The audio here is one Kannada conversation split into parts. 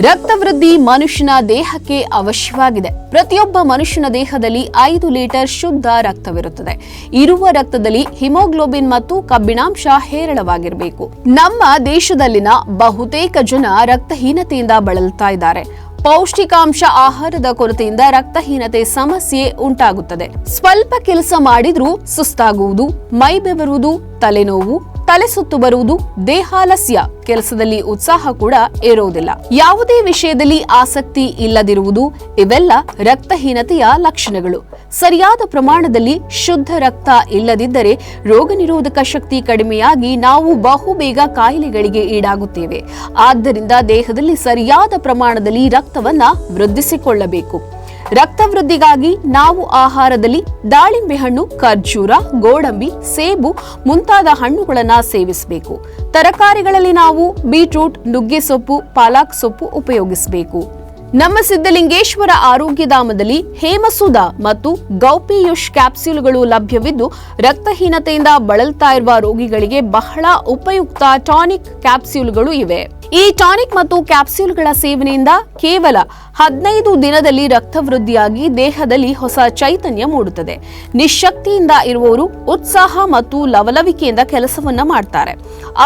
ರಕ್ತವೃದ್ಧಿ ಮನುಷ್ಯನ ದೇಹಕ್ಕೆ ಅವಶ್ಯವಾಗಿದೆ. ಪ್ರತಿಯೊಬ್ಬ ಮನುಷ್ಯನ ದೇಹದಲ್ಲಿ ಐದು ಲೀಟರ್ ಶುದ್ಧ ರಕ್ತವಿರುತ್ತದೆ. ಇರುವ ರಕ್ತದಲ್ಲಿ ಹಿಮೋಗ್ಲೋಬಿನ್ ಮತ್ತು ಕಬ್ಬಿಣಾಂಶ ಹೇರಳವಾಗಿರಬೇಕು. ನಮ್ಮ ದೇಶದಲ್ಲಿನ ಬಹುತೇಕ ಜನ ರಕ್ತಹೀನತೆಯಿಂದ ಬಳಲ್ತಾ ಇದ್ದಾರೆ. ಪೌಷ್ಟಿಕಾಂಶ ಆಹಾರದ ಕೊರತೆಯಿಂದ ರಕ್ತಹೀನತೆ ಸಮಸ್ಯೆ ಉಂಟಾಗುತ್ತದೆ. ಸ್ವಲ್ಪ ಕೆಲಸ ಮಾಡಿದ್ರೂ ಸುಸ್ತಾಗುವುದು ಮೈ ಬೆವರುವುದು ತಲೆನೋವು ತಲೆ ಸುತ್ತು ಬರುವುದು ದೇಹಾಲಸ್ಯ. ಕೆಲಸದಲ್ಲಿ ಉತ್ಸಾಹ ಕೂಡ ಇರುವುದಿಲ್ಲ. ಯಾವುದೇ ವಿಷಯದಲ್ಲಿ ಆಸಕ್ತಿ ಇಲ್ಲದಿರುವುದು ಇವೆಲ್ಲ ರಕ್ತಹೀನತೆಯ ಲಕ್ಷಣಗಳು. ಸರಿಯಾದ ಪ್ರಮಾಣದಲ್ಲಿ ಶುದ್ಧ ರಕ್ತ ಇಲ್ಲದಿದ್ದರೆ ರೋಗ ನಿರೋಧಕ ಶಕ್ತಿ ಕಡಿಮೆಯಾಗಿ ನಾವು ಬಹುಬೇಗ ಕಾಯಿಲೆಗಳಿಗೆ ಈಡಾಗುತ್ತೇವೆ. ಆದ್ದರಿಂದ ದೇಹದಲ್ಲಿ ಸರಿಯಾದ ಪ್ರಮಾಣದಲ್ಲಿ ರಕ್ತವನ್ನ ವೃದ್ಧಿಸಿಕೊಳ್ಳಬೇಕು. ರಕ್ತವೃದ್ಧಿಗಾಗಿ ನಾವು ಆಹಾರದಲ್ಲಿ ದಾಳಿಂಬೆ ಹಣ್ಣು, ಖರ್ಜೂರ, ಗೋಡಂಬಿ, ಸೇಬು ಮುಂತಾದ ಹಣ್ಣುಗಳನ್ನು ಸೇವಿಸಬೇಕು. ತರಕಾರಿಗಳಲ್ಲಿ ನಾವು ಬೀಟ್ರೂಟ್, ನುಗ್ಗೆ ಸೊಪ್ಪು, ಪಾಲಕ್ ಸೊಪ್ಪು ಉಪಯೋಗಿಸಬೇಕು. ನಮ್ಮ ಸಿದ್ಧಲಿಂಗೇಶ್ವರ ಆರೋಗ್ಯಧಾಮದಲ್ಲಿ ಹೇಮಸುಧ ಮತ್ತು ಗೌಪಿಯುಷ್ ಕ್ಯಾಪ್ಸ್ಯೂಲ್ಗಳು ಲಭ್ಯವಿದ್ದು, ರಕ್ತಹೀನತೆಯಿಂದ ಬಳಲ್ತಾ ಇರುವ ರೋಗಿಗಳಿಗೆ ಬಹಳ ಉಪಯುಕ್ತ ಟಾನಿಕ್ ಕ್ಯಾಪ್ಸ್ಯೂಲ್ಗಳು ಇವೆ. ಈ ಟಾನಿಕ್ ಮತ್ತು ಕ್ಯಾಪ್ಸ್ಯೂಲ್ಗಳ ಸೇವನೆಯಿಂದ ಕೇವಲ ಹದಿನೈದು ದಿನದಲ್ಲಿ ರಕ್ತವೃದ್ಧಿಯಾಗಿ ದೇಹದಲ್ಲಿ ಹೊಸ ಚೈತನ್ಯ ಮೂಡುತ್ತದೆ. ನಿಶಕ್ತಿಯಿಂದ ಇರುವವರು ಉತ್ಸಾಹ ಮತ್ತು ಲವಲವಿಕೆಯಿಂದ ಕೆಲಸವನ್ನ ಮಾಡ್ತಾರೆ.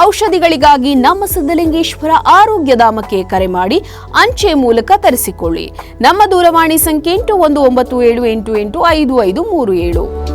ಔಷಧಿಗಳಿಗಾಗಿ ನಮ್ಮ ಸಿದ್ಧಲಿಂಗೇಶ್ವರ ಆರೋಗ್ಯಧಾಮಕ್ಕೆ ಕರೆ ಮಾಡಿ ಅಂಚೆ ಮೂಲಕ ತರಿಸಿಕೊಳ್ಳಿ. ನಮ್ಮ ದೂರವಾಣಿ ಸಂಖ್ಯೆ ಎಂಟು ಒಂದು ಒಂಬತ್ತು ಏಳು ಎಂಟು ಎಂಟು ಐದು ಐದು ಮೂರು ಏಳು.